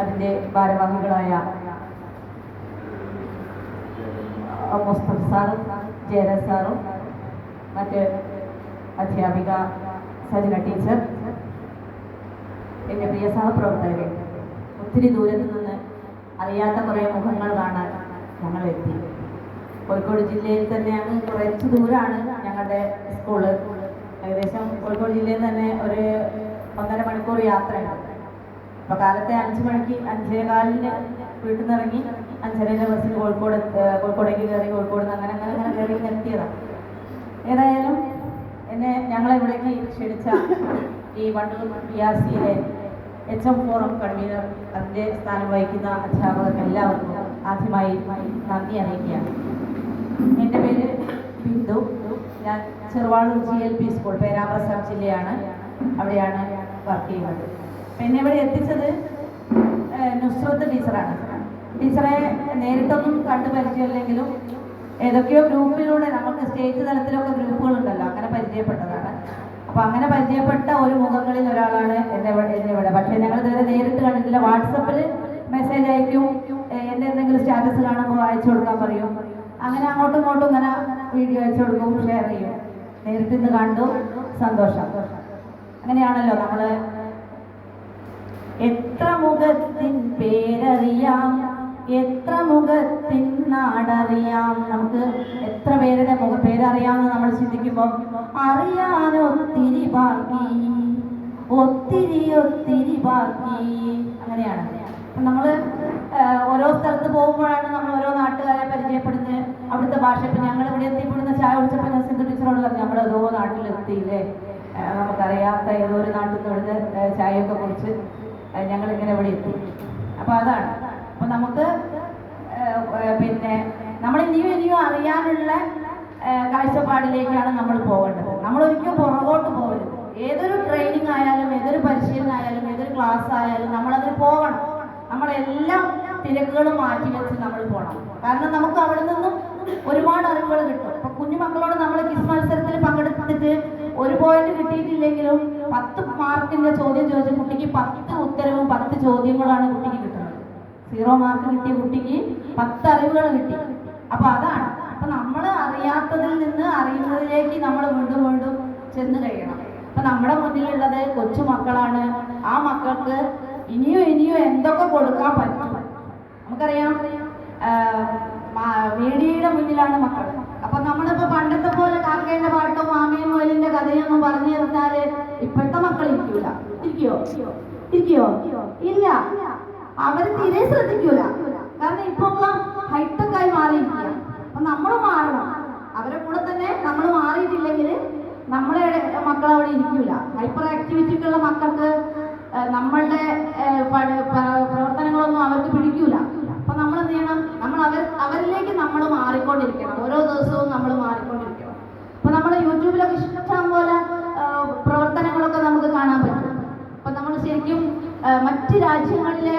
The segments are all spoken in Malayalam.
അതിന്റെ ഭാരവാഹികളായ സാറും ജയരാജ് സാറും മറ്റ് അധ്യാപിക സജന ടീച്ചർ എന്റെ പ്രിയ സഹപ്രവർത്തകരെ. ഒത്തിരി ദൂരത്തു നിന്ന് അറിയാത്ത കുറേ മുഖങ്ങൾ കാണാൻ ഞങ്ങൾ എത്തി. കോഴിക്കോട് ജില്ലയിൽ തന്നെയാണ് കുറച്ച് ദൂരമാണ് ഞങ്ങളുടെ സ്കൂൾ. ഏകദേശം കോഴിക്കോട് ജില്ലയിൽ തന്നെ ഒരു ഒന്നര മണിക്കൂർ യാത്രയുണ്ട് അപ്പോൾ കാലത്തെ അഞ്ച് മണിക്ക് അഞ്ചേ കാലിന് വീട്ടിൽ നിന്ന് ഇറങ്ങി അഞ്ചരയിലെ ബസ്സിൽ കോഴിക്കോട് കോഴിക്കോടേക്ക് കയറി കോഴിക്കോട് നിന്ന് അങ്ങനെ അങ്ങനെ അങ്ങനെ കയറി എത്തിയതാണ് ഏതായാലും എന്നെ ഞങ്ങളെ ഇവിടേക്ക് ക്ഷണിച്ച ഈ വണ്ടൂർ പി ആർ സിയിലെ എച്ച് എം ഫോറം കൺവീനർ അതിന്റെ സ്ഥാനം വഹിക്കുന്ന അധ്യാപകർക്ക് എല്ലാവർക്കും ആദ്യമായി നന്ദി അറിയിക്കുകയാണ്. എന്റെ പേര് ബിന്ദു. ഞാൻ Cheruvalur G L P school Perambra sub ജില്ലയാണ്. അവിടെയാണ് വർക്ക് ചെയ്യുന്നത്. എന്നെ ഇവിടെ എത്തിച്ചത് നുസ്രത്ത് ടീച്ചറാണ്. ടീച്ചറെ നേരിട്ടൊന്നും കണ്ടു പരിചയമില്ലെങ്കിലും ഏതൊക്കെയോ ഗ്രൂപ്പിലൂടെ നമുക്ക് സ്റ്റേറ്റ് തലത്തിലൊക്കെ ഗ്രൂപ്പുകളുണ്ടല്ലോ അങ്ങനെ പരിചയപ്പെട്ടതാണ്. അപ്പൊ അങ്ങനെ പരിചയപ്പെട്ട ഒരു മുഖങ്ങളിൽ ഒരാളാണ് എന്നെ എന്റെ ഇവിടെ. പക്ഷേ ഞങ്ങൾ ഇതുവരെ നേരിട്ട് കണ്ടില്ല വാട്സപ്പിൽ മെസ്സേജ് അയക്കും. എന്റെ എന്തെങ്കിലും സ്റ്റാറ്റസ് കാണുമ്പോൾ അയച്ചു കൊടുക്കാൻ പറയും. അങ്ങനെ അങ്ങോട്ടും ഇങ്ങോട്ടും ഇങ്ങനെ വീഡിയോ അയച്ചു കൊടുക്കും ഷെയർ ചെയ്യും. നേരിട്ട് ഇന്ന് കണ്ടു സന്തോഷം. അങ്ങനെയാണല്ലോ നമ്മൾ എത്ര മുഖത്തിൻ പേരറിയാം? എത്ര മുഖത്തിൻ നാടറിയാം? നമുക്ക് എത്ര പേരുടെ മുഖ പേരറിയാമെന്ന് നമ്മൾ ചിന്തിക്കുമ്പോൾ അറിയാൻ ഒത്തിരി ബാക്കി ഒത്തിരി ഒത്തിരി ബാക്കി അങ്ങനെയാണ്. നമ്മൾ ഓരോ സ്ഥലത്ത് പോകുമ്പോഴാണ് നമ്മൾ ഓരോ നാട്ടുകാരെ പരിചയപ്പെടുന്നത്. അവിടുത്തെ ഭാഷ. ഇപ്പം ഞങ്ങൾ ഇവിടെ എത്തിപ്പെടുന്ന ചായ കുടിച്ചപ്പോൾ ഞാൻ സിന്ധു ടീച്ചറോട് പറഞ്ഞു നമ്മൾ ഏതോ നാട്ടിലെത്തിയില്ലേ? നമുക്കറിയാത്ത ഏതോ ഒരു നാട്ടിൽ നിന്ന് ഇവിടുന്ന് ചായയൊക്കെ കുടിച്ച് ഞങ്ങൾ ഇങ്ങനെ ഇവിടെ എത്തി അപ്പോൾ അതാണ്. അപ്പോൾ നമുക്ക് പിന്നെ നമ്മൾ ഇനിയും ഇനിയും അറിയാനുള്ള കാഴ്ചപ്പാടിലേക്കാണ് നമ്മൾ പോകേണ്ടത്. നമ്മൾ ഒരിക്കലും പുറകോട്ട് പോകരുത്. ഏതൊരു ട്രെയിനിങ് ആയാലും ഏതൊരു പരിശീലനം ആയാലും ഏതൊരു ക്ലാസ് ആയാലും നമ്മളതിൽ പോകണം. നമ്മളെല്ലാം തിരക്കുകളും മാറ്റി വെച്ച് നമ്മൾ പോകണം കാരണം നമുക്ക് അവിടെ നിന്നും ഒരുപാട് അറിവുകൾ കിട്ടും. അപ്പൊ കുഞ്ഞു മക്കളോട് നമ്മൾ കിസ് മത്സരത്തിൽ പങ്കെടുത്തിട്ട് ഒരു പോയിന്റ് കിട്ടിയിട്ടില്ലെങ്കിലും പത്ത് മാർക്കിന്റെ ചോദ്യം ചോദിച്ച കുട്ടിക്ക് പത്ത് ഉത്തരവും പത്ത് ചോദ്യങ്ങളാണ് കുട്ടിക്ക് കിട്ടുന്നത്. സീറോ മാർക്ക് കിട്ടിയ കുട്ടിക്ക് പത്ത് അറിവുകൾ കിട്ടി. അപ്പൊ അതാണ്. അപ്പൊ നമ്മൾ അറിയാത്തതിൽ നിന്ന് അറിയുന്നതിലേക്ക് നമ്മൾ വീണ്ടും വീണ്ടും ചെന്ന് കഴിയണം. അപ്പൊ നമ്മുടെ മുന്നിലുള്ളത് കൊച്ചു മക്കളാണ്. ആ മക്കൾക്ക് ഇനിയും ഇനിയും എന്തൊക്കെ കൊടുക്കാൻ പറ്റും? നമുക്കറിയാം മീഡിയയുടെ മുന്നിലാണ് മക്കൾ. അപ്പൊ നമ്മളിപ്പോ പണ്ടത്തെ പോലെ കാക്കേന്റെ പാട്ടും മാമയും മോലിന്റെ കഥയൊന്നും പറഞ്ഞു തരുന്നാൽ ഇപ്പോഴത്തെ മക്കൾ ഇരിക്കൂല. ഇരിക്കോ ഇരിക്കോ ഇല്ല. അവർ തീരെ ശ്രദ്ധിക്കൂല. കാരണം ഇപ്പൊ ഹൈടെക് ആയി മാറിയിരിക്കുക. അപ്പൊ നമ്മൾ മാറണം. അവരെ കൂടെ തന്നെ നമ്മൾ മാറിയിട്ടില്ലെങ്കിൽ നമ്മളെ മക്കൾ അവിടെ ഇരിക്കൂല. ഹൈപ്പർ ആക്ടിവിറ്റിക്കുള്ള മക്കൾക്ക് നമ്മളുടെ പ്രവർത്തനങ്ങളൊന്നും അവർക്ക് പിടിക്കൂല. അപ്പൊ നമ്മൾ എന്ത് ചെയ്യണം? നമ്മൾ അവർ അവരിലേക്ക് നമ്മൾ മാറിക്കൊണ്ടിരിക്കണം. ഓരോ ദിവസവും നമ്മൾ മാറിക്കൊണ്ടിരിക്കണം. അപ്പൊ നമ്മൾ യൂട്യൂബിലൊക്കെ ഇഷ്ടം പോലെ പ്രവർത്തനങ്ങളൊക്കെ നമുക്ക് കാണാൻ പറ്റും. അപ്പൊ നമ്മൾ ശരിക്കും മറ്റു രാജ്യങ്ങളിലെ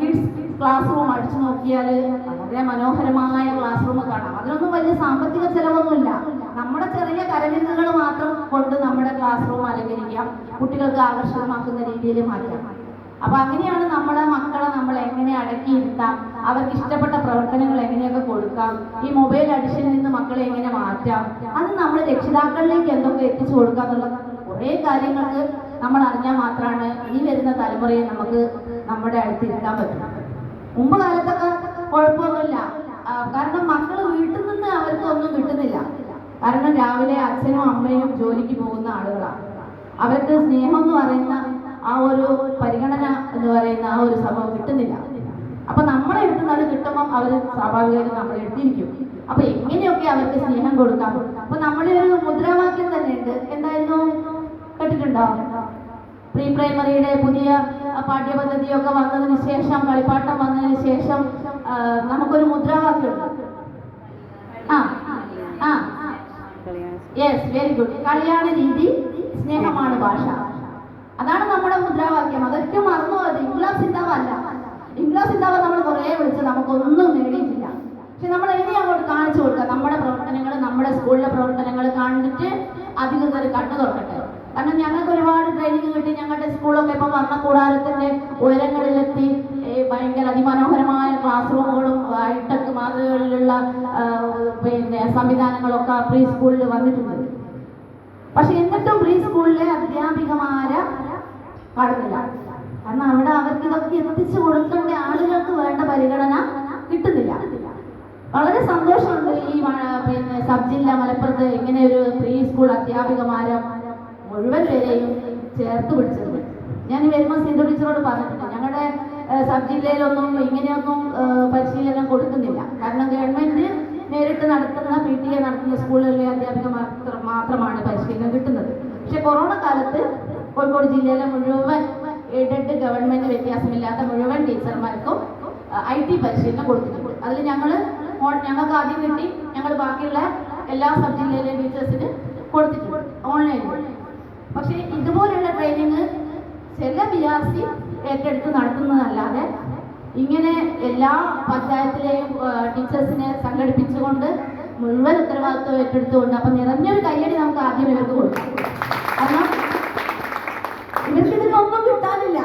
കിഡ്സ് ക്ലാസ് റൂം അടിച്ചു നോക്കിയാൽ വളരെ മനോഹരമായ ക്ലാസ് റൂം കാണാം. അതിനൊന്നും വലിയ സാമ്പത്തിക ചെലവൊന്നുമില്ല. നമ്മുടെ ചെറിയ കരവിരുന്നുകൾ മാത്രം കൊണ്ട് നമ്മുടെ ക്ലാസ് റൂം അലങ്കരിക്കാം. കുട്ടികൾക്ക് ആകർഷകമാക്കുന്ന രീതിയിൽ മാറ്റാം. അപ്പൊ അങ്ങനെയാണ് നമ്മളെ മക്കളെ നമ്മൾ എങ്ങനെ അടക്കിയിരുത്താം? അവർക്ക് ഇഷ്ടപ്പെട്ട പ്രവർത്തനങ്ങൾ എങ്ങനെയൊക്കെ കൊടുക്കാം? ഈ മൊബൈൽ അഡിഷനിൽ നിന്ന് മക്കളെ എങ്ങനെ മാറ്റാം? അത് നമ്മൾ രക്ഷിതാക്കളിലേക്ക് എന്തൊക്കെ എത്തിച്ചു കൊടുക്കാം എന്നുള്ള കുറേ കാര്യങ്ങൾക്ക് നമ്മൾ അറിഞ്ഞാൽ മാത്രമാണ് ഇനി വരുന്ന തലമുറയെ നമുക്ക് നമ്മുടെ അടുത്തിരുത്താൻ പറ്റും. മുമ്പ് കാലത്തൊക്കെ കുഴപ്പമൊന്നുമില്ല. കാരണം മക്കൾ വീട്ടിൽ നിന്ന് അവർക്ക് ഒന്നും കിട്ടുന്നില്ല. കാരണം രാവിലെ അച്ഛനും അമ്മയും ജോലിക്ക് പോകുന്ന ആളുകളാണ്. അവർക്ക് സ്നേഹം എന്ന് പറയുന്ന ആ ഒരു പരിഗണന എന്ന് പറയുന്ന ആ ഒരു സംഭവം കിട്ടുന്നില്ല. അപ്പൊ നമ്മളെ എടുത്തുനിന്ന് അത് കിട്ടുമ്പോൾ അവർ സ്വാഭാവികമായിട്ടും നമ്മളെ എടുത്തിരിക്കും അപ്പൊ എങ്ങനെയൊക്കെ അവർക്ക് സ്നേഹം കൊടുക്കാം? അപ്പൊ നമ്മളെ ഒരു മുദ്രാവാക്യം തന്നെ ഉണ്ട് എന്തായിരുന്നു? കേട്ടിട്ടുണ്ടോ? പ്രീ പ്രൈമറിയുടെ പുതിയ പാഠ്യപദ്ധതിയൊക്കെ വന്നതിന് ശേഷം കളിപ്പാട്ടം വന്നതിന് ശേഷം നമുക്കൊരു മുദ്രാവാക്യമുണ്ട് ആ ആ. യെസ് വെരി ഗുഡ് കളിയാണ് രീതി സ്നേഹമാണ് ഭാഷ. അതാണ് നമ്മുടെ മുദ്രാവാക്യം. അതൊക്കെ മറന്നു പോയത് ഇംഗ്ലാസ് സിന്താവല്ല ഇംഗ്ലാസ് സിന്താവ നമ്മൾ കുറേ വിളിച്ച് നമുക്കൊന്നും നേടിയിട്ടില്ല. പക്ഷെ നമ്മൾ ഇനി അങ്ങോട്ട് കാണിച്ചു കൊടുക്കുക. നമ്മുടെ പ്രവർത്തനങ്ങൾ നമ്മുടെ സ്കൂളിലെ പ്രവർത്തനങ്ങൾ കണ്ടിട്ട് അധികൃതർ കണ്ടു തുറക്കട്ടെ. കാരണം ഞങ്ങൾക്ക് ഒരുപാട് ട്രെയിനിങ് കിട്ടി. ഞങ്ങളുടെ സ്കൂളൊക്കെ ഇപ്പം വർണ കൂടാരത്തിന്റെ ഉയരങ്ങളിലെത്തി ഭയങ്കര അതിമനോഹരമായ ക്ലാസ് റൂമുകളും ഹൈടെക് മാതൃകകളിലുള്ള ആ, പിന്നെ സംവിധാനങ്ങളൊക്കെ പ്രീ സ്കൂളിൽ വന്നിട്ടുണ്ട്. പക്ഷെ എന്നിട്ടും പ്രീ സ്കൂളിലെ അധ്യാപികമാരെ കാണുന്നില്ല കാരണം അവിടെ അവർക്ക് ഇതൊക്കെ എത്തിച്ചു കൊടുക്കേണ്ട ആളുകൾക്ക് വേണ്ട പരിഗണന കിട്ടുന്നില്ല. വളരെ സന്തോഷമുണ്ട് ഈ പിന്നെ സബ് ജില്ല മലപ്പുറത്ത് ഇങ്ങനെ ഒരു പ്രീ സ്കൂൾ അധ്യാപികമാരെ മുഴുവൻ പേരെയും ചേർത്ത് പിടിച്ചത്. ഞാൻ വരുമ്പോൾ സിന്ധു ടീച്ചറോട് പറഞ്ഞിട്ടുണ്ട് ഞങ്ങളുടെ സബ് ജില്ലയിലൊന്നും ഇങ്ങനെയൊന്നും പരിശീലനം കൊടുക്കുന്നില്ല. കാരണം ഗവൺമെന്റ് നേരിട്ട് നടത്തുന്ന പി ടി എ നടത്തുന്ന സ്കൂളുകളിലെ അധ്യാപികമാർ മാത്രമാണ് പരിശീലനം കിട്ടുന്നത്. പക്ഷെ കൊറോണ കാലത്ത് കോഴിക്കോട് ജില്ലയിലെ മുഴുവൻ എയ്ഡഡ് ഗവൺമെന്റ് വ്യത്യാസമില്ലാത്ത മുഴുവൻ ടീച്ചർമാർക്കും ഐ ടി പരിശീലനം കൊടുത്തിട്ടുണ്ട്. അതിൽ ഞങ്ങൾ ഞങ്ങൾക്ക് ആദ്യം കിട്ടി ഞങ്ങൾ ബാക്കിയുള്ള എല്ലാ സബ് ജില്ലയിലെ ടീച്ചേഴ്സിന് കൊടുത്തിട്ടുണ്ട് ഓൺലൈനിൽ പക്ഷേ ഇതുപോലെയുള്ള ട്രെയിനിങ് ചില ബി ആർ സി ഏറ്റെടുത്ത് നടത്തുന്നതല്ലാതെ ഇങ്ങനെ എല്ലാ പഞ്ചായത്തിലെയും ടീച്ചേഴ്സിനെ സംഘടിപ്പിച്ചുകൊണ്ട് മുഴുവൻ ഉത്തരവാദിത്വം ഏറ്റെടുത്തുകൊണ്ട് അപ്പം നിറഞ്ഞൊരു കയ്യടി നമുക്ക് ആദ്യം ഇവർക്ക് കൊടുക്കാം കാരണം ഇവർക്ക് ഇതിനൊന്നും കിട്ടാനില്ല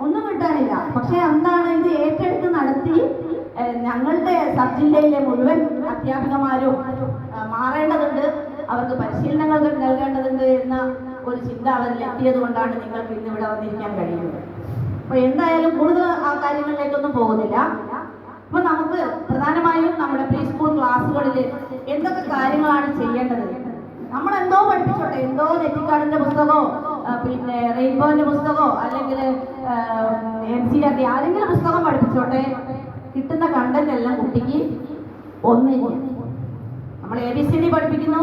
ഒന്നും കിട്ടാനില്ല പക്ഷെ എന്താണ് ഇത് ഏറ്റെടുത്ത് നടത്തി ഏഹ്, ഞങ്ങളുടെ സബ് ജില്ലയിലെ മുഴുവൻ അധ്യാപകന്മാരും മാറേണ്ടതുണ്ട്. അവർക്ക് പരിശീലനങ്ങൾ നൽകേണ്ടതുണ്ട് എന്ന ഒരു ചിന്ത അവരിൽ എത്തിയത് കൊണ്ടാണ് നിങ്ങൾക്ക് ഇന്ന് ഇവിടെ വന്നിരിക്കാൻ കഴിയുന്നത്. അപ്പൊ എന്തായാലും കൂടുതൽ ആ കാര്യങ്ങളിലേക്കൊന്നും പോകുന്നില്ല. അപ്പൊ നമുക്ക് പ്രധാനമായും നമ്മുടെ പ്രീ സ്കൂൾ ക്ലാസ്സുകളിൽ എന്തൊക്കെ കാര്യങ്ങളാണ് ചെയ്യേണ്ടത്? നമ്മൾ എന്തോ പഠിപ്പിച്ചോട്ടെ എന്തോ നെറ്റിക്കാടിന്റെ പുസ്തകമോ പിന്നെ റെയിൻബോന്റെ പുസ്തകമോ അല്ലെങ്കിൽ എൻ സി ആർ ടി ആരെങ്കിലും പുസ്തകം പഠിപ്പിച്ചോട്ടെ. കിട്ടുന്ന കണ്ടന്റ് എല്ലാം കുട്ടിക്ക് ഒന്ന് നമ്മൾ എ ബി സി ഡി പഠിപ്പിക്കുന്നു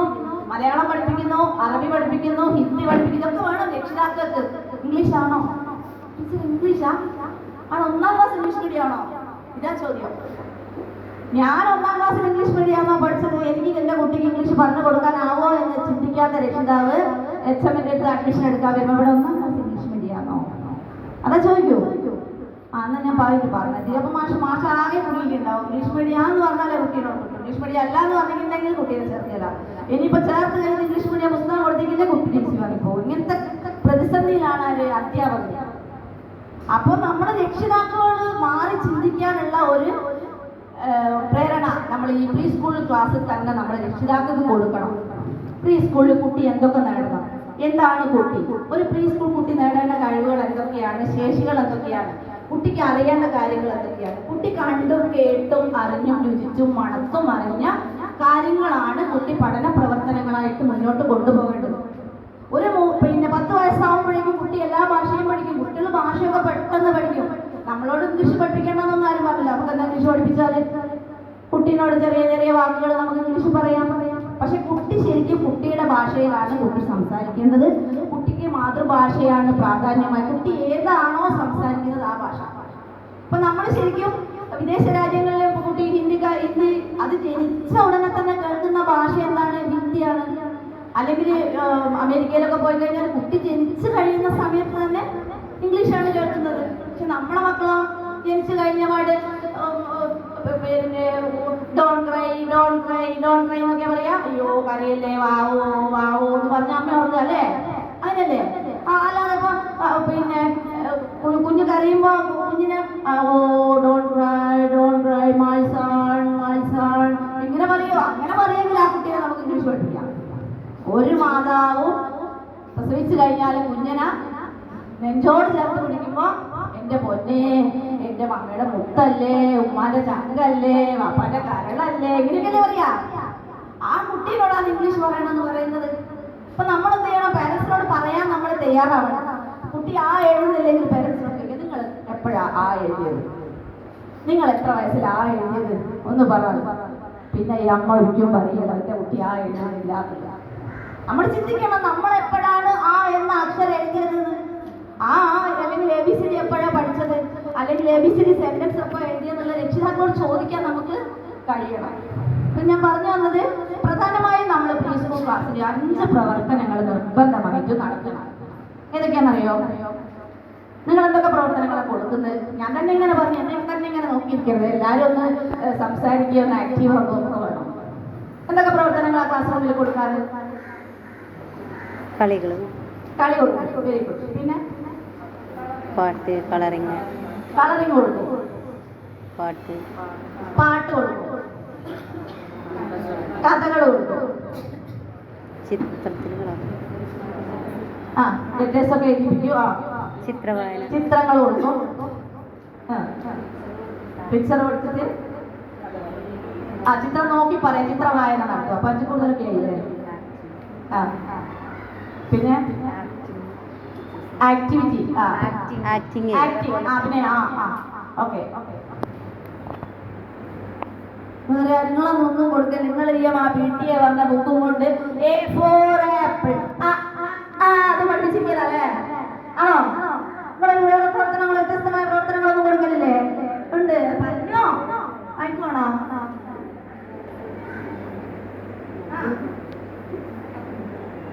മലയാളം പഠിപ്പിക്കുന്നു അറബി പഠിപ്പിക്കുന്നു ഹിന്ദി പഠിപ്പിക്കുന്നു ഒക്കെ വേണം രക്ഷിതാക്കൾക്ക്. ഇംഗ്ലീഷ് ആണോ? ഇംഗ്ലീഷാ അത് ഒന്നാം ക്ലാസ് ഇംഗ്ലീഷ് മീഡിയം ആണോ? ഇതാ ചോദ്യം. ഞാൻ ഒന്നാം ക്ലാസ് ഇംഗ്ലീഷ് മീഡിയമാണോ പഠിച്ചത്. എനിക്ക് എന്റെ കുട്ടിക്ക് ഇംഗ്ലീഷ് പറഞ്ഞു കൊടുക്കാനാവോ എന്ന് ചിന്തിക്കാത്ത രക്ഷിതാവ് എച്ച് എമ്മിന്റെ അടുത്ത് അഡ്മിഷൻ എടുക്കാൻ വരുമ്പോൾ ഇവിടെ ഒന്നാം ക്ലാസ് ഇംഗ്ലീഷ് മീഡിയമാണോ അതാ ചോദിക്കൂ. എന്നാ ഞാൻ പറയുന്നു പറഞ്ഞത് അപ്പൊ മാഷ് മാഷ് ആകെ കുടിയിട്ടുണ്ടാവും ഇംഗ്ലീഷ് മീഡിയം എന്ന് പറഞ്ഞാലേ കുട്ടീനോട് കിട്ടും ഇംഗ്ലീഷ് മീഡിയം അല്ല എന്ന് പറഞ്ഞിട്ടുണ്ടെങ്കിൽ കുട്ടീനെ ചേർത്തില്ല ഇനിയിപ്പോ ചേർത്ത് കഴിഞ്ഞ് ഇംഗ്ലീഷ് മീഡിയം പുസ്തകം കൊടുത്തിട്ടില്ല കുട്ടി തിരിച്ചു പോകും. ഇങ്ങനത്തെ പ്രതിസന്ധിയിലാണ് ആര് അധ്യാപകർ. അപ്പോൾ നമ്മുടെ രക്ഷിതാക്കളോട് മാറി ചിന്തിക്കാനുള്ള ഒരു പ്രേരണ നമ്മൾ ഈ പ്രീ സ്കൂൾ ക്ലാസ്സിൽ തന്നെ നമ്മുടെ രക്ഷിതാക്കൾക്ക് കൊടുക്കണം. പ്രീ സ്കൂളിൽ കുട്ടി എന്തൊക്കെ നേടണം? എന്താണ് കുട്ടി? ഒരു പ്രീ സ്കൂൾ കുട്ടി നേടേണ്ട കഴിവുകൾ എന്തൊക്കെയാണ്? ശേഷികൾ എന്തൊക്കെയാണ്? കുട്ടിക്ക് അറിയേണ്ട കാര്യങ്ങൾ എന്തൊക്കെയാണ്? കുട്ടി കണ്ടും കേട്ടും അറിഞ്ഞും രുചിച്ചും മണത്തും അറിഞ്ഞ കാര്യങ്ങളാണ് കുട്ടി പഠന പ്രവർത്തനങ്ങളായിട്ട് മുന്നോട്ട് കൊണ്ടുപോകേണ്ടത്. ഒരു പിന്നെ പത്ത് വയസ്സാവുമ്പോഴേക്കും കുട്ടി എല്ലാ ഭാഷയും പഠിക്കും. കുട്ടികൾ ഭാഷയൊക്കെ പെട്ടെന്ന് പഠിക്കും. നമ്മളോട് ഇംഗ്ലീഷ് പഠിപ്പിക്കണമെന്നൊന്നും ആരും പറഞ്ഞില്ല. നമുക്ക് എന്താ ഇംഗ്ലീഷ് പഠിപ്പിച്ചാൽ കുട്ടീനോട് ചെറിയ ചെറിയ വാക്കുകൾ നമുക്ക് ഇംഗ്ലീഷ് പറയാൻ പറയാം. പക്ഷെ കുട്ടി ശരിക്കും കുട്ടിയുടെ ഭാഷയിലാണ് കുട്ടി സംസാരിക്കേണ്ടത്. മാതൃഭാഷയാണ് പ്രാധാന്യമായി. കുട്ടി ഏതാണോ സംസാരിക്കുന്നത് ആ ഭാഷ. അപ്പൊ നമ്മൾ ശരിക്കും വിദേശ രാജ്യങ്ങളിലെ കുട്ടി ഹിന്ദി ഹിന്ദി അത് ജനിച്ച ഉടനെ തന്നെ കേൾക്കുന്ന ഭാഷ എന്താണ്? ഹിന്ദിയാണ്. അല്ലെങ്കിൽ അമേരിക്കയിലൊക്കെ പോയി കഴിഞ്ഞാൽ കുട്ടി ജനിച്ചു കഴിയുന്ന സമയത്ത് തന്നെ ഇംഗ്ലീഷാണ് കേൾക്കുന്നത്. പക്ഷെ നമ്മളെ മക്കളോ ജനിച്ചു കഴിഞ്ഞ പാട് പിന്നെ don't cry don't cry don't cry എന്നൊക്കെ പറയാ അയ്യോ കരയല്ലേ? വാവോ വാവോ എന്ന് പറഞ്ഞ അമ്മ ഓർക്കുക അല്ലേ? അതിനല്ലേ? ആ അല്ലാതെ ഇപ്പൊ പിന്നെ കുഞ്ഞു കരയുമ്പോ കുഞ്ഞിന് don't cry don't cry my son my son ഇങ്ങനെ പറയോ. അങ്ങനെ പറയുമെങ്കിൽ ആ കുട്ടിയെ നമുക്ക് ഇംഗ്ലീഷ് പഠിപ്പിക്കാം. ഒരു മാതാവും പ്രസവിച്ചു കഴിഞ്ഞാൽ കുഞ്ഞിനെ നെഞ്ചോട് ചേർത്ത് പിടിക്കുമ്പോ എന്റെ പൊന്നെ എന്റെ മമ്മയുടെ മുത്തല്ലേ ഉമ്മാന്റെ ചങ്കല്ലേ വാപ്പാന്റെ കരളല്ലേ ഇങ്ങനെയൊക്കെയല്ലേ പറയാ. ആ കുട്ടിയോടാണ് ഇംഗ്ലീഷ് പറയണമെന്ന് പറയുന്നത് അപ്പൊ നമ്മൾ എന്ത് ചെയ്യണം? പേരൻസിനോട് പറയാൻ നമ്മൾ തയ്യാറാവണം. കുട്ടി ആ എഴുതുന്നില്ലെങ്കിൽ പേരൻസിനോട് ചോദിക്കുക നിങ്ങൾ എപ്പോഴാ ആ എഴുതിയത്? നിങ്ങൾ എത്ര വയസ്സിൽ ആ എഴുതിയത്? ഒന്ന് പറ. പിന്നെ ഈ അമ്മ ഒരിക്കലും പറയില്ല എന്റെ കുട്ടി ആ എഴുതുന്നില്ല. നമ്മൾ ചിന്തിക്കണം നമ്മൾ എപ്പോഴാണ് ആ എന്ന അക്ഷരം എഴുതിയത് ആ അല്ലെങ്കിൽ എ ബി സി ഡി എപ്പോഴാണ് പഠിച്ചത്? അല്ലെങ്കിൽ A B C D sentence എപ്പോൾ എഴുതിയെന്നുള്ള രക്ഷിതാക്കളോട് ചോദിക്കാൻ നമുക്ക് കഴിയണം. ഞാൻ പറഞ്ഞു വന്നത് നമ്മൾ പ്രീ ക്ലാസ്സിന്റെ ക്ലാസ്സിൽ അഞ്ച് പ്രവർത്തനങ്ങൾ നിർബന്ധമായിട്ട് നടത്തണം. ഏതൊക്കെയാണെന്നറിയോ? നിങ്ങൾ എന്തൊക്കെ പ്രവർത്തനങ്ങളാണ് കൊടുക്കുന്നത്? ഞാൻ തന്നെ ഇങ്ങനെ പറഞ്ഞു എന്നെ തന്നെ ഇങ്ങനെ നോക്കിയിരിക്കരുത്. എല്ലാവരും ഒന്ന് സംസാരിക്കുക ഒന്ന് ആക്റ്റീവ് ഒക്കെ വേണം. എന്തൊക്കെ പ്രവർത്തനങ്ങളാണ് ക്ലാസ് റൂമിൽ കൊടുക്കാറ്? കളികളും. കളി കൊടുക്കും വെരി ഗുഡ്. പിന്നെ? പാട്ട് കളറിങ്. കളറിങ് കൊടുക്കും. പാട്ട്. പാട്ട് കൊടുക്കും. കഥകൾ കൊടുക്കും. ചിത്രത്തിൽ ആ ഒക്കെ എഴുതിപ്പിക്കും ആ. ചിത്രവായന. ചിത്രങ്ങൾ കൊടുക്കും പിക്ചർ കൊടുത്തിട്ട് ആ ചിത്രം നോക്കി പറയാം. ചിത്രവായന നടത്തുക. അപ്പൊ അഞ്ചു കൂടുതലൊക്കെ ആയില്ലേ? ആ. പിന്നെ? ആക്ടിവിറ്റി ആക്ടിങ് ആക്ടിങ് ആ പിന്നെ ആ ആ. ഓക്കെ ഓക്കെ വേറെ നിങ്ങളൊന്നും കൊടുക്കുക നിങ്ങൾ ഈ ആ പി വന്ന ബുക്കും കൊണ്ട് എ ഫോർ ആപ്പിൾ അത് പഠിപ്പിച്ചിരിക്കലല്ലേ ആണോ? നിങ്ങൾ വേറെ പ്രവർത്തനങ്ങൾ വ്യത്യസ്തമായ പ്രവർത്തനങ്ങളൊന്നും കൊടുക്കലില്ലേ? ഉണ്ട്. പറഞ്ഞോ വായിക്കോണോ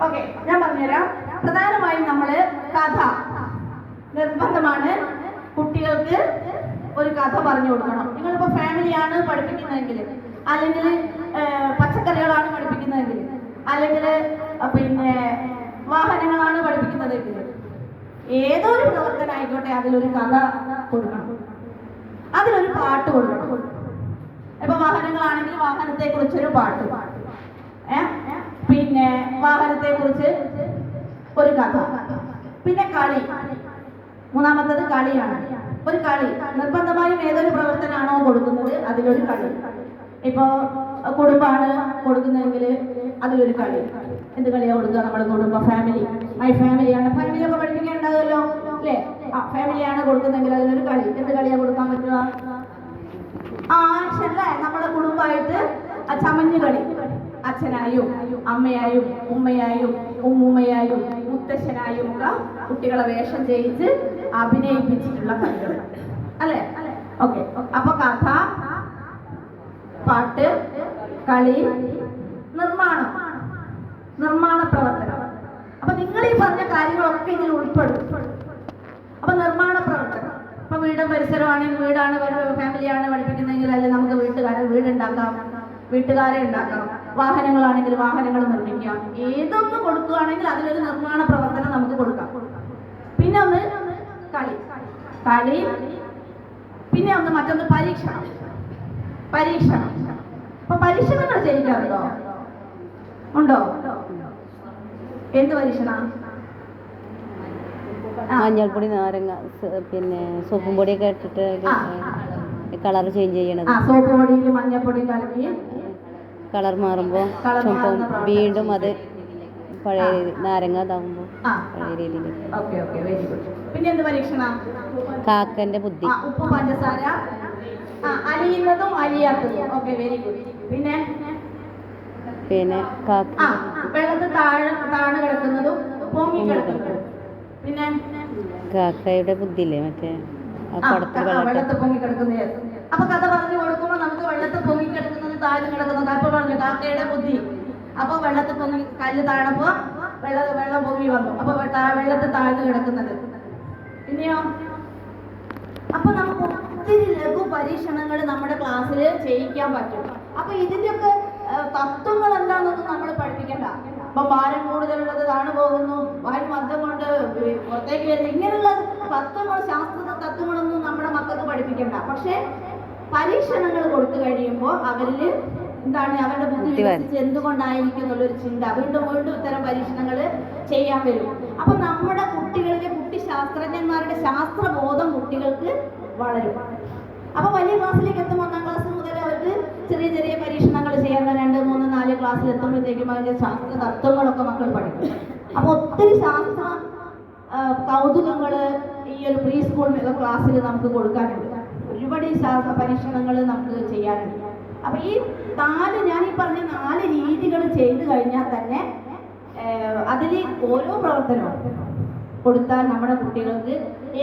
ഓക്കെ ഞാൻ പറഞ്ഞുതരാം. പ്രധാനമായും നമ്മൾ കഥ കുട്ടികൾക്ക് ഒരു കഥ പറഞ്ഞു കൊടുക്കണം. നിങ്ങളിപ്പോൾ ഫാമിലിയാണ് പഠിപ്പിക്കുന്നതെങ്കിൽ അല്ലെങ്കിൽ പച്ചക്കറികളാണ് പഠിപ്പിക്കുന്നതെങ്കിൽ അല്ലെങ്കിൽ പിന്നെ വാഹനങ്ങളാണ് പഠിപ്പിക്കുന്നതെങ്കിൽ ഏതൊരു പ്രവർത്തനായിക്കോട്ടെ അതിലൊരു കഥ കൊടുക്കണം. അതിലൊരു പാട്ട് കൊടുക്കണം. ഇപ്പൊ വാഹനങ്ങളാണെങ്കിൽ വാഹനത്തെ കുറിച്ചൊരു പാട്ട്? പിന്നെ വാഹനത്തെ കുറിച്ച് ഒരു കഥ. പിന്നെ കളി. മൂന്നാമത്തത് കളിയാണ്. ഒരു കളി. നിർബന്ധമായും ഏതൊരു പ്രവർത്തനമാണോ കൊടുക്കുന്നത് അതിലൊരു കളി. ഇപ്പോ കുടുംബമാണ് കൊടുക്കുന്നതെങ്കിൽ അതിലൊരു കളി. എന്ത് കളിയാ കൊടുക്കുക? നമ്മുടെ കുടുംബ ഫാമിലി മൈ ഫാമിലിയാണ് ഫാമിലിയൊക്കെ പഠിപ്പിക്കേണ്ടതല്ലോ അല്ലെ? ആ ഫാമിലിയാണ് കൊടുക്കുന്നതെങ്കിൽ അതിലൊരു കളി. എന്ത് കളിയാ കൊടുക്കാൻ പറ്റുക? ആശല്ലേ നമ്മുടെ കുടുംബമായിട്ട് ചമഞ്ഞു കളി. അച്ഛനായും അമ്മയായും ഉമ്മയായും ഉമ്മുമ്മയായും മുത്തശ്ശനായും ഒക്കെ കുട്ടികളെ വേഷം ചെയ്യിച്ച് അഭിനയിപ്പിച്ചിട്ടുള്ള കഥകൾ. അല്ലേ? ഓക്കെ. അപ്പൊ കഥ പാട്ട് കളി നിർമ്മാണം. നിർമ്മാണ പ്രവർത്തനം. അപ്പൊ നിങ്ങൾ ഈ പറഞ്ഞ കാര്യങ്ങളൊക്കെ ഇതിൽ ഉൾപ്പെടും. അപ്പൊ നിർമ്മാണ പ്രവർത്തനം. ഇപ്പൊ വീടും പരിസരമാണെങ്കിൽ വീടാണ് ഫാമിലിയാണ് പഠിപ്പിക്കുന്നതെങ്കിൽ അല്ലെ നമുക്ക് വീട്ടുകാരെ വീടുണ്ടാക്കാം വീട്ടുകാരെ ഉണ്ടാക്കാം. വാഹനങ്ങളാണെങ്കിൽ വാഹനങ്ങൾ നിർമ്മിക്കാം. ഏതൊന്ന് കൊടുക്കുകയാണെങ്കിൽ അതിലൊരു നിർമ്മാണ പ്രവർത്തനം നമുക്ക് കൊടുക്കാം. പിന്നെ ഒന്ന് കളി. കളി. പിന്നെ ഒന്ന് മറ്റൊന്ന് പരീക്ഷണം. പരീക്ഷണം. അപ്പൊ പരീക്ഷണങ്ങൾ ചെയ്യിക്കാറുണ്ടോ ഉണ്ടോ? എന്ത് പരീക്ഷണം. മഞ്ഞൾപ്പൊടി നാരങ്ങ പിന്നെ സോപ്പും പൊടിയൊക്കെ ഇട്ടിട്ട്. കളർ ചേഞ്ച് ചെയ്യണത്. സോപ്പ് പൊടിയിൽ മഞ്ഞപ്പൊടി കലക്കി. കളർ മാറുമ്പോൾ ചുമപ്പം പ്രവർത്തനം. വീണ്ടും അത് പഴയ. രീതി നാരങ്ങ ഇതാകുമ്പോൾ പഴയ രീതിയിൽ ഓക്കെ ഓക്കെ. വെരി ഗുഡ് പിന്നെ എന്ത് പരീക്ഷണ? കാക്കന്റെ ബുദ്ധി. ഉപ്പ് പഞ്ചസാര. ആ അലിയുന്നതും അലിയാത്തതും. ഓക്കെ വെരി ഗുഡ് പിന്നെ? പിന്നെ കാക്ക ആ വെള്ളത്തിൽ താഴെ താണു കിടക്കുന്നതും പൊങ്ങി കിടക്കുന്നതും. പിന്നെ? കാക്കയുടെ ബുദ്ധി ഇല്ലേ മറ്റേ വെള്ളത്തിൽ. പൊങ്ങി കിടക്കുന്നത് അപ്പൊ കഥ പറഞ്ഞു കൊടുക്കുമ്പോ നമുക്ക് വെള്ളത്തിൽ പൊങ്ങി കിടക്കുന്നത് താഴ്ന്നു കിടക്കുന്നത് അപ്പൊ പറഞ്ഞു കാക്കയുടെ ബുദ്ധി. അപ്പൊ വെള്ളത്തിൽ പൊങ്ങി കല്ല് താഴപ്പോ വെള്ളം വെള്ളം പൊങ്ങി വന്നു. അപ്പൊ വെള്ളത്തിൽ താഴ്ന്നു കിടക്കുന്നത്. പിന്നെയോ അപ്പൊ നമുക്ക് ഒത്തിരി ലഘു പരീക്ഷണങ്ങൾ നമ്മുടെ ക്ലാസ്സിൽ ചെയ്യിക്കാൻ പറ്റും. അപ്പൊ ഇതിന്റെയൊക്കെ തത്വങ്ങൾ എന്താണെന്നൊന്നും നമ്മൾ പഠിപ്പിക്കണ്ട. അപ്പൊ ഭാരം കൂടുതലുള്ളത് താണു പോകുന്നു. വായു മദ്യം കൊണ്ട് പുറത്തേക്ക് വരുന്നു ഇങ്ങനെയുള്ള തത്വങ്ങൾ ശാസ്ത്ര തത്വങ്ങളൊന്നും നമ്മുടെ മക്കൾക്ക് പഠിപ്പിക്കണ്ട. പക്ഷെ പരീക്ഷണങ്ങൾ കൊടുത്തു കഴിയുമ്പോൾ അവരിൽ എന്താണ് അവരുടെ ബുദ്ധി എന്തുകൊണ്ടായിരിക്കും എന്നുള്ളൊരു ചിന്ത. വീണ്ടും വീണ്ടും ഇത്തരം പരീക്ഷണങ്ങൾ ചെയ്യാൻ വരും. അപ്പൊ നമ്മുടെ കുട്ടികളിലെ കുട്ടി ശാസ്ത്രജ്ഞന്മാരുടെ ശാസ്ത്രബോധം കുട്ടികൾക്ക് വളരും. അപ്പൊ വലിയ ക്ലാസ്സിലേക്ക് എത്തുമ്പോൾ ഒന്നാം ക്ലാസ് മുതൽ അവർക്ക് ചെറിയ ചെറിയ പരീക്ഷണങ്ങൾ ചെയ്യാൻ രണ്ട് മൂന്ന് നാല് ക്ലാസ്സിൽ എത്തുമ്പോഴത്തേക്കും അതിന്റെ ശാസ്ത്ര തത്വങ്ങളൊക്കെ മക്കൾ പഠിക്കും. അപ്പൊ ഒത്തിരി ശാസ്ത്ര കൗതുകങ്ങൾ ഈ ഒരു പ്രീ സ്കൂൾ ക്ലാസ്സിൽ നമുക്ക് കൊടുക്കാനുണ്ട്. ഒരുപാട് ശാസ്ത്ര പരീക്ഷണങ്ങൾ നമുക്ക് ചെയ്യാനുണ്ട്. അപ്പൊ ഈ നാല് ഞാൻ ഈ പറഞ്ഞ നാല് രീതികൾ ചെയ്തു കഴിഞ്ഞാൽ തന്നെ അതിൽ ഓരോ പ്രവർത്തനവും കൊടുത്താൽ നമ്മുടെ കുട്ടികൾക്ക്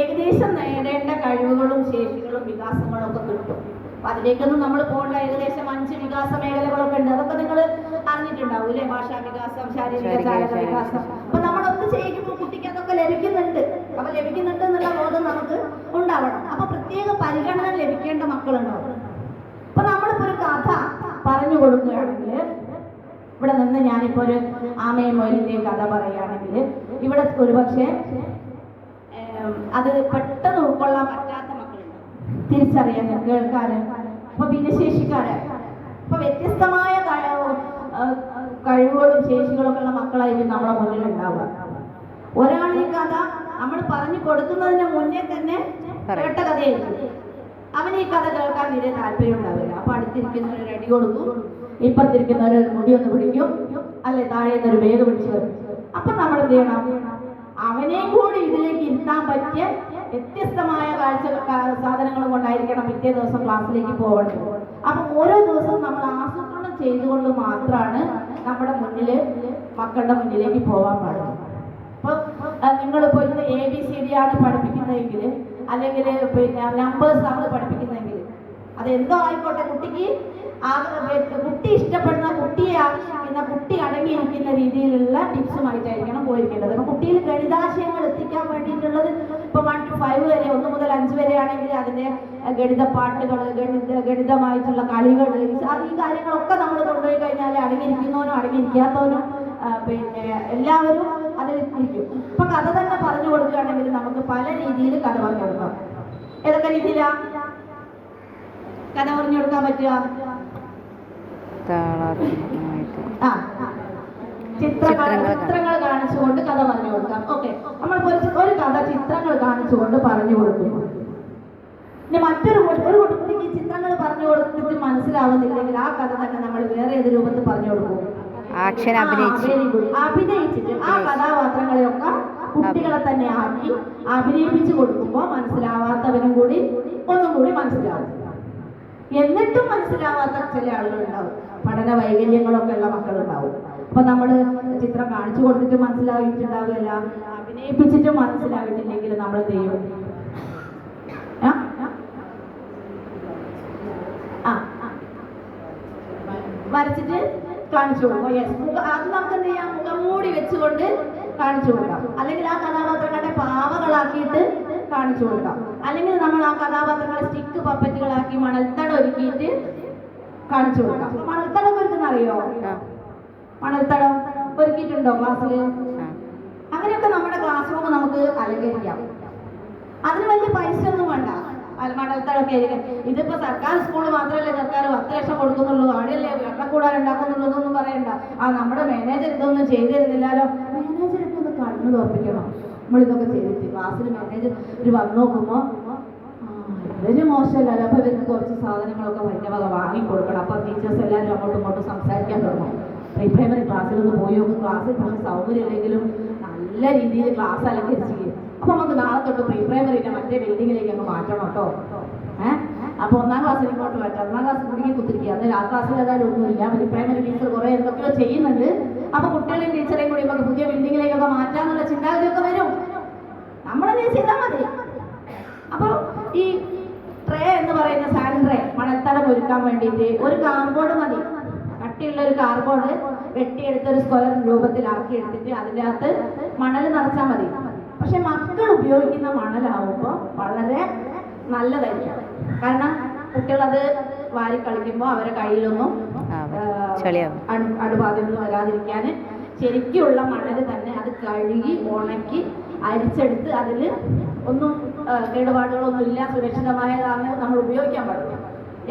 ഏകദേശം നേടേണ്ട കഴിവുകളും ശേഷികളും വികാസങ്ങളും ഒക്കെ കിട്ടും. അപ്പൊ അതിലേക്കൊന്നും നമ്മൾ പോകേണ്ട ഏകദേശം അഞ്ച് വികാസ മേഖലകളൊക്കെ ഉണ്ട്. അതൊക്കെ നിങ്ങൾ അറിഞ്ഞിട്ടുണ്ടാവും അല്ലെ? ഭാഷാ വികാസം ശാരീരിക ചാലക വികാസം. അപ്പൊ നമ്മളൊന്ന് ചെയ്യുമ്പോൾ കുട്ടിക്ക് അതൊക്കെ ലഭിക്കുന്നുണ്ട്. അപ്പൊ ലഭിക്കുന്നുണ്ട് എന്നുള്ള ബോധം നമുക്ക് ഉണ്ടാവണം. അപ്പൊ പ്രത്യേക പരിഗണന ലഭിക്കേണ്ട മക്കളുണ്ടാവും. അപ്പൊ നമ്മളിപ്പോ ഒരു കഥ പറഞ്ഞു കൊടുക്കുകയാണെങ്കിൽ ഇവിടെ നിന്ന് ഞാനിപ്പോ ഒരു ആമയും മൊയിലിന്റെയും കഥ പറയുകയാണെങ്കിൽ ഇവിടെ ഒരുപക്ഷെ അത് പെട്ടെന്ന് ഉൾക്കൊള്ളാൻ പറ്റാത്ത മക്കളുണ്ട്. തിരിച്ചറിയാൻ കേൾക്കാറ്. അപ്പൊ ഭിന്നശേഷിക്കാര് അപ്പൊ വ്യത്യസ്തമായ കഴിവ്- കഴിവുകളും ശേഷികളും ഒക്കെ ഉള്ള മക്കളായിരിക്കും നമ്മളെ മുന്നിൽ ഉണ്ടാവുക ഒരാൾ ഈ കഥ നമ്മൾ പറഞ്ഞു കൊടുക്കുന്നതിന് മുന്നേ തന്നെ. കേട്ട കഥയായിരിക്കും. അവൻ ഈ കഥ കേൾക്കാൻ തീരെ താല്പര്യം ഉണ്ടാവില്ല. അപ്പൊ അടുത്തിരിക്കുന്നവർ ഒരു അടി കൊടുക്കും. ഇപ്പത്തിരിക്കുന്നവർ ഒരു മുടി ഒന്ന് പിടിക്കും. അല്ലെ താഴെ നിന്ന് ഒരു വേഗം പിടിച്ചു വരും. അപ്പൊ നമ്മൾ എന്ത് ചെയ്യണം അവനെയും കൂടി ഇതിലേക്ക് ഇരുത്താൻ പറ്റിയ വ്യത്യസ്തമായ കാഴ്ച സാധനങ്ങളും കൊണ്ടായിരിക്കണം പിറ്റേ ദിവസം ക്ലാസ്സിലേക്ക് പോകേണ്ടത്. അപ്പൊ ഓരോ ദിവസവും നമ്മൾ ആസൂത്രണം ചെയ്തുകൊണ്ട് മാത്രമാണ് നമ്മുടെ മുന്നിൽ മക്കളുടെ മുന്നിലേക്ക് പോകാൻ പാടുള്ളൂ ഇപ്പൊ നിങ്ങൾ ഇന്ന് എ ബി സി ഡി ആണ് പഠിപ്പിക്കുന്നതെങ്കിൽ അല്ലെങ്കിൽ പിന്നെ നമ്പേഴ്സ് ആണ് പഠിപ്പിക്കുന്നതെങ്കിൽ അത് എന്തോ ആയിക്കോട്ടെ കുട്ടിക്ക് കുട്ടി ഇഷ്ടപ്പെടുന്ന കുട്ടിയെ ആകർഷിക്കുന്ന കുട്ടി അടങ്ങിയിരിക്കുന്ന രീതിയിലുള്ള ടിപ്സുമായിട്ടായിരിക്കണം പോയിരിക്കേണ്ടത്. അപ്പൊ കുട്ടിയിൽ ഗണിതാശയങ്ങൾ എത്തിക്കാൻ വേണ്ടിയിട്ടുള്ളത് ഇപ്പൊ വൺ ടു ഫൈവ് വരെ ഒന്ന് മുതൽ അഞ്ച് വരെ ആണെങ്കിൽ അതിന്റെ ഗണിത പാട്ടുകൾ ഗണിത ഗണിതമായിട്ടുള്ള കളികൾ ഈ കാര്യങ്ങളൊക്കെ നമ്മൾ കൊണ്ടുപോയി കഴിഞ്ഞാൽ അടങ്ങിയിരിക്കുന്നവനും അടങ്ങിയിരിക്കാത്തവനും പിന്നെ എല്ലാവരും അതിൽ ഇരിക്കും. ഇപ്പൊ കഥ തന്നെ പറഞ്ഞു കൊടുക്കുകയാണെങ്കിൽ നമുക്ക് പല രീതിയിൽ കഥ പറഞ്ഞു കൊടുക്കാം. ഏതൊക്കെ രീതിയിലാ? കഥ പറഞ്ഞു കൊടുക്കാൻ പറ്റുക? ആ ചിത്രങ്ങൾ കാണിച്ചുകൊണ്ട് കഥ പറഞ്ഞു കൊടുക്കാം. ഓക്കെ. നമ്മൾ ഒരു ഒരു കഥ ചിത്രങ്ങൾ കാണിച്ചുകൊണ്ട് പറഞ്ഞു കൊടുക്കുന്നു ഇനി മറ്റൊരു ഒരു കുട്ടിക്ക് ചിത്രങ്ങൾ പറഞ്ഞു കൊടുത്തിട്ട് മനസ്സിലാവുന്നില്ലെങ്കിൽ ആ കഥ തന്നെ നമ്മൾ വേറെ ഏത് രൂപത്തിൽ പറഞ്ഞു കൊടുക്കും? അഭിനയിച്ചിട്ട് ആ കഥാപാത്രങ്ങളെയൊക്കെ കുട്ടികളെ തന്നെ ആക്കി അഭിനയിപ്പിച്ചു കൊടുക്കുമ്പോൾ മനസ്സിലാവാത്തവനും കൂടി ഒന്നും കൂടി മനസ്സിലാവും. എന്നിട്ടും മനസ്സിലാവാത്ത ചില ആളുകളുണ്ടാവും. പഠന വൈകല്യങ്ങളൊക്കെ ഉള്ള മക്കളുണ്ടാവും. അപ്പൊ നമ്മൾ ചിത്രം കാണിച്ചു കൊടുത്തിട്ട് മനസ്സിലായിട്ടുണ്ടാവില്ല അഭിനയിപ്പിച്ചിട്ട് മനസ്സിലായിട്ടില്ലെങ്കിൽ നമ്മൾ ചെയ്യും. വരച്ചിട്ട് കാണിച്ചു കൊടുക്കും. അത് നമുക്ക് എന്ത് ചെയ്യാം? മുഖം മൂടി വെച്ചുകൊണ്ട് കാണിച്ചു കൊടുക്കാം. അല്ലെങ്കിൽ ആ കഥാപാത്രങ്ങളെ പാവകളാക്കിയിട്ട് കാണിച്ചു കൊടുക്കാം. അല്ലെങ്കിൽ നമ്മൾ ആ കഥാപാത്രങ്ങളെ സ്റ്റിക്ക് പപ്പറ്റുകളാക്കി മണൽത്തട ഒരുക്കിയിട്ട് കാണിച്ചു കൊടുക്കാം. മണൽത്തടം ഒരുക്കുന്ന അറിയോ മണൽത്തടം ഒരുക്കിയിട്ടുണ്ടോ ക്ലാസ്സിൽ അങ്ങനെയൊക്കെ നമ്മുടെ ക്ലാസ് റൂം നമുക്ക് അലങ്കരിക്കാം. അതിന് വലിയ പൈസ ഒന്നും വേണ്ട മണൽത്തടൊക്കെ ആയിരിക്കും. ഇതിപ്പോ സർക്കാർ സ്കൂൾ മാത്രമല്ലേ സർക്കാർ പത്ത് ലക്ഷം കൊടുക്കുന്നുള്ളൂ? ആടെയല്ലേ വെള്ളക്കൂടാൻ ഉണ്ടാക്കുന്നുള്ളൂ പറയണ്ട. ആ നമ്മുടെ മാനേജർ ഇതൊന്നും ചെയ്തിരുന്നില്ലല്ലോ. മാനേജർ ഇപ്പൊ ഒന്ന് കണ്ണു തോപ്പിക്കണം നമ്മൾ ഇതൊക്കെ ചെയ്തിട്ട് ക്ലാസ്സിൽ മാനേജർ ഒരു വന്നു നോക്കുമ്പോ ആ, ഇവർ മോശമല്ലല്ലോ അപ്പൊ ഇവർക്ക് കുറച്ച് സാധനങ്ങളൊക്കെ വലിയ വക വാങ്ങി കൊടുക്കണം അപ്പൊ ടീച്ചേഴ്സ് എല്ലാവരും അങ്ങോട്ടും ഇങ്ങോട്ടും സംസാരിക്കാൻ തുടങ്ങും. പ്രീ പ്രൈമറി ക്ലാസ്സിൽ ഒന്ന് പോയി നോക്കും. ക്ലാസ്സിൽ പക്ഷെ സൗകര്യം ഇല്ലെങ്കിലും നല്ല രീതിയിൽ ക്ലാസ് അലങ്കരിച്ച് അപ്പൊ നമുക്ക് നാളെ തൊട്ട് പ്രീ പ്രൈമറിന്റെ മറ്റേ ബിൽഡിങ്ങിലേക്ക് അങ്ങ് മാറ്റണം കേട്ടോ. ഏഹ് അപ്പൊ ഒന്നാം ക്ലാസ്സിൽ ഇങ്ങോട്ട് മാറ്റാം ഒന്നാം ക്ലാസ് കുടുങ്ങി കുത്തിരിക്കുക. അന്ന് ആ ക്ലാസ്സിൽ ഏതായാലും ഒന്നുമില്ല. പ്രീ പ്രൈമറി ടീച്ചർ കുറെ എന്തൊക്കെയോ ചെയ്യുന്നുണ്ട്. അപ്പൊ കുട്ടികളെയും ടീച്ചറെയും കൂടി നമുക്ക് പുതിയ ബിൽഡിങ്ങിലേക്കൊക്കെ മാറ്റാന്നുള്ള ചിന്താഗതിയൊക്കെ വരും. നമ്മളെന്നെ ചെയ്താൽ മതി. അപ്പൊ ഈ ട്രേ എന്ന് പറയുന്ന സാൻഡ് ട്രേ മണത്തടം ഒരുക്കാൻ വേണ്ടിയിട്ട് ഒരു കാർബോർഡ് മതി. കട്ടിയുള്ള ഒരു കാർബോർഡ് വെട്ടിയെടുത്ത് ഒരു സ്ക്വയർ രൂപത്തിലാക്കി എടുത്തിട്ട് അതിന്റെ അകത്ത് മണൽ നിറച്ചാൽ മതി. പക്ഷെ മക്കൾ ഉപയോഗിക്കുന്ന മണലാവുമ്പോൾ വളരെ നല്ലതായിരിക്കും കാരണം കുട്ടികളത് വാരി കളിക്കുമ്പോൾ അവരെ കയ്യിലൊന്നും അടുപാതൊന്നും വരാതിരിക്കാൻ ശരിക്കുള്ള മണൽ തന്നെ അത് കഴുകി ഉണക്കി അരിച്ചെടുത്ത് അതിൽ ഒന്നും കേടുപാടുകളൊന്നും ഇല്ല സുരക്ഷിതമായതാണ് നമ്മൾ ഉപയോഗിക്കാൻ പാടില്ല.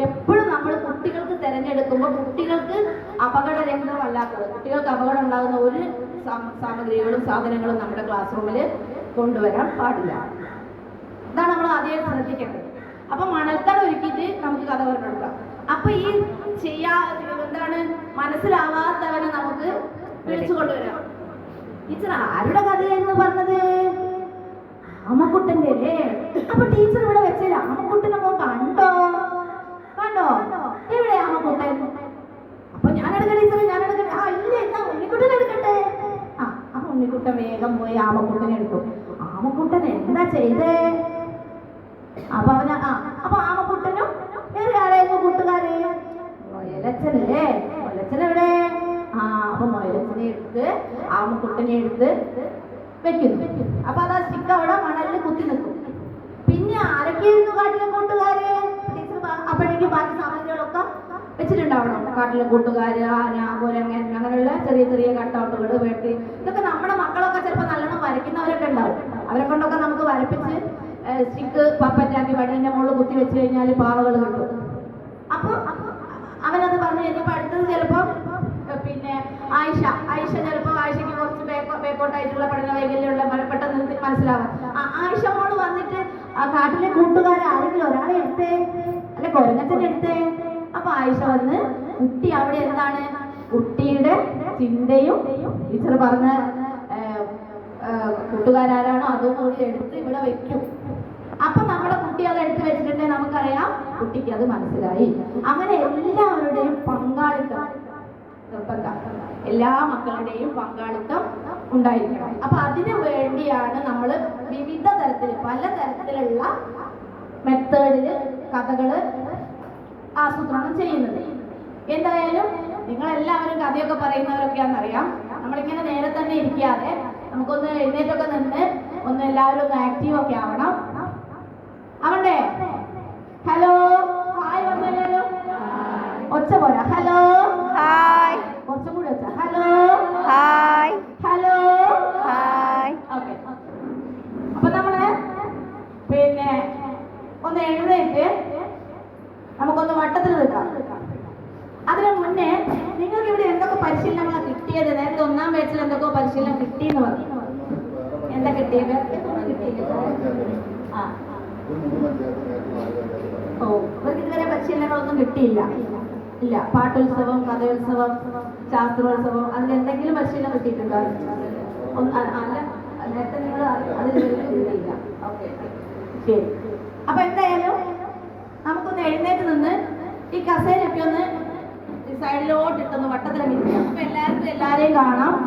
എപ്പോഴും നമ്മൾ കുട്ടികൾക്ക് തിരഞ്ഞെടുക്കുമ്പോൾ കുട്ടികൾക്ക് അപകടരഹിതമല്ലാത്തത് കുട്ടികൾക്ക് അപകടം ഉണ്ടാകുന്ന ഒരു സാമഗ്രികളും സാധനങ്ങളും നമ്മുടെ ക്ലാസ് റൂമിൽ കൊണ്ടുവരാൻ പാടില്ല. ഇതാണ് നമ്മൾ ആദ്യം ശ്രദ്ധിക്കേണ്ടത്. അപ്പൊ മണൽത്തട ഒരുക്കിയിട്ട് നമുക്ക് കഥ പറഞ്ഞെടുക്കാം. അപ്പൊ ഈ ചെയ്യാ എന്താണ് മനസ്സിലാവാത്തവനെ നമുക്ക് വിളിച്ചു കൊണ്ടുവരാം. ടീച്ചർ ആരുടെ കഥയായിരുന്നു പറഞ്ഞത്? ആമക്കുട്ടന്റെ അല്ലേ? അപ്പൊ ടീച്ചർ ഇവിടെ വെച്ചില്ല ആമക്കുട്ടനെ മോൻ കണ്ടോ? കണ്ടോ? എവിടെ ആമക്കുട്ടൻ അപ്പൊ ഞാൻ എടുക്കാം ടീച്ചർ ഞാൻ എടുക്കട്ടെ. ആ ഇല്ല എന്നാ ഉണ്ണിക്കുട്ടൻ എടുക്കട്ടെ. ആ അപ്പൊ ഉണ്ണിക്കുട്ടൻ വേഗം പോയി ആമക്കുട്ടനെ എടുക്കും. ആമക്കുട്ടൻ എന്താ ചെയ്തേ? അപ്പൊ അവന ആ അപ്പൊ ആമക്കുട്ടനും വേറെ ആരായിരുന്നു കൂട്ടുകാര്? മൊയലച്ചനല്ലേ മൊയലച്ചൻ എവിടെ? ആ അപ്പൊ മൊയലച്ചനെ എടുത്ത് ആമ കുട്ടനെ എടുത്ത് വെക്കുന്നു. അപ്പൊ അതാ സ്റ്റിക്ക് അവിടെ മണലിൽ കുത്തി നിൽക്കും. പിന്നെ ആരൊക്കെയായിരുന്നു കാട്ടിലെ കൂട്ടുകാര്? അപ്പോഴേക്കും ബാക്കി സാമഗ്രികളൊക്കെ വെച്ചിട്ടുണ്ടാവണം. കാട്ടിലെ കൂട്ടുകാര് ആന കുരങ്ങൻ അങ്ങനെയുള്ള ചെറിയ ചെറിയ കട്ടൗട്ടുകൾ വേട്ടി ഇതൊക്കെ നമ്മുടെ മക്കളൊക്കെ ചിലപ്പോൾ നല്ലോണം വരയ്ക്കുന്നവരൊക്കെ ഉണ്ടാവും. അവരെ കൊണ്ടൊക്കെ നമുക്ക് വരപ്പിച്ച് സ്റ്റിക്ക് പപ്പറ്റാക്കി വടീന്റെ മുകളിൽ കുത്തി വെച്ച് കഴിഞ്ഞാൽ പാവകൾ കിട്ടും അപ്പൊ അവനത് പറഞ്ഞു കഴിഞ്ഞപ്പോൾ അടുത്തത് ചിലപ്പോൾ പിന്നെ ആയിഷ ആയിഷ ചിലപ്പോൾ ആയിഷയ്ക്ക് കുറച്ച് ബേക്കോ ബേക്കോട്ടായിട്ടുള്ള പഠന വൈകല്യമുള്ള പെട്ടെന്ന് ഇത് മനസ്സിലാവാം. ആയിഷ മോൾ വന്നിട്ട് ആ കാട്ടിലെ കൂട്ടുകാരെ ആരെങ്കിലും ഒരാളെ എടുത്തേ? അല്ലെ കൊരങ്ങച്ചനെ എടുത്തേ? അപ്പൊ ആയിഷ വന്ന് കുട്ടി അവിടെ എന്താണ്? കുട്ടിയുടെ ചിന്തയും ടീച്ചർ പറഞ്ഞ കൂട്ടുകാരാരാണോ? അതും കൂടി എടുത്ത് ഇവിടെ വെക്കും. അപ്പൊ നമ്മളെ കുട്ടി അത് എടുത്തു വെച്ചിട്ടുണ്ടെങ്കിൽ നമുക്കറിയാം കുട്ടിക്ക് അത് മനസ്സിലായി. അങ്ങനെ എല്ലാവരുടെയും പങ്കാളിത്തം എല്ലാ മക്കളുടെയും പങ്കാളിത്തം ഉണ്ടായിരിക്കണം. അപ്പൊ അതിനു വേണ്ടിയാണ് നമ്മൾ വിവിധ തരത്തിൽ പല തരത്തിലുള്ള മെത്തേഡിൽ കഥകൾ ആസൂത്രണം ചെയ്യുന്നത്. എന്തായാലും നിങ്ങൾ എല്ലാവരും കഥയൊക്കെ പറയുന്നവരൊക്കെയാണെന്നറിയാം. നമ്മളിങ്ങനെ നേരെ തന്നെ ഇരിക്കാതെ നമുക്കൊന്ന് എഴുന്നേറ്റൊക്കെ നിന്ന് ഒന്ന് എല്ലാവരും ഒന്ന് ആക്റ്റീവ് ഒക്കെ ആവണം. അവണ്ടേ ഹലോ ഹായ് വന്നല്ലോ. ഒച്ച പോരാ. ഹലോ ഹായ് കുറച്ചും കൂടി ഒച്ച. Hello hi hello hi okay അപ്പൊ നമ്മൾ പിന്നെ ഒന്ന് എഴുന്നേറ്റ് നമുക്കൊന്ന് വട്ടത്തിൽ നിൽക്കാം. അതിനു മുന്നേ നിങ്ങൾക്ക് ഇവിടെ എന്തൊക്കെ പരിശീലനങ്ങളാണ് കിട്ടിയത്? നേരത്തെ ഒന്നാം ബാച്ചിൽ എന്തൊക്കെ പരിശീലനം കിട്ടിയെന്ന് പറഞ്ഞു. എന്താ കിട്ടിയത്? ആ ഓ അവർക്ക് ഇതുവരെ പരിശീലനങ്ങളൊന്നും കിട്ടിയില്ല. ഇല്ല പാട്ടുത്സവം കഥോത്സവം ശാസ്ത്രോത്സവം അതിൽ എന്തെങ്കിലും പരിശീലനം കിട്ടിയിട്ടുണ്ടോ? അല്ല നേരത്തെ നിങ്ങൾ അതിൽ കിട്ടിയില്ല. ശരി. അപ്പൊ എന്തായാലും നമുക്കൊന്ന് എഴുന്നേറ്റ് നിന്ന് ഈ കസേരയൊക്കെ ഒന്ന് സൈഡിലോട്ടിട്ടൊന്ന് സൈഡിലോട്ട് ഇട്ടൊന്ന് വട്ടത്തിലങ്ങിരിക്കാം അപ്പൊ എല്ലാവർക്കും എല്ലാവരെയും കാണാം.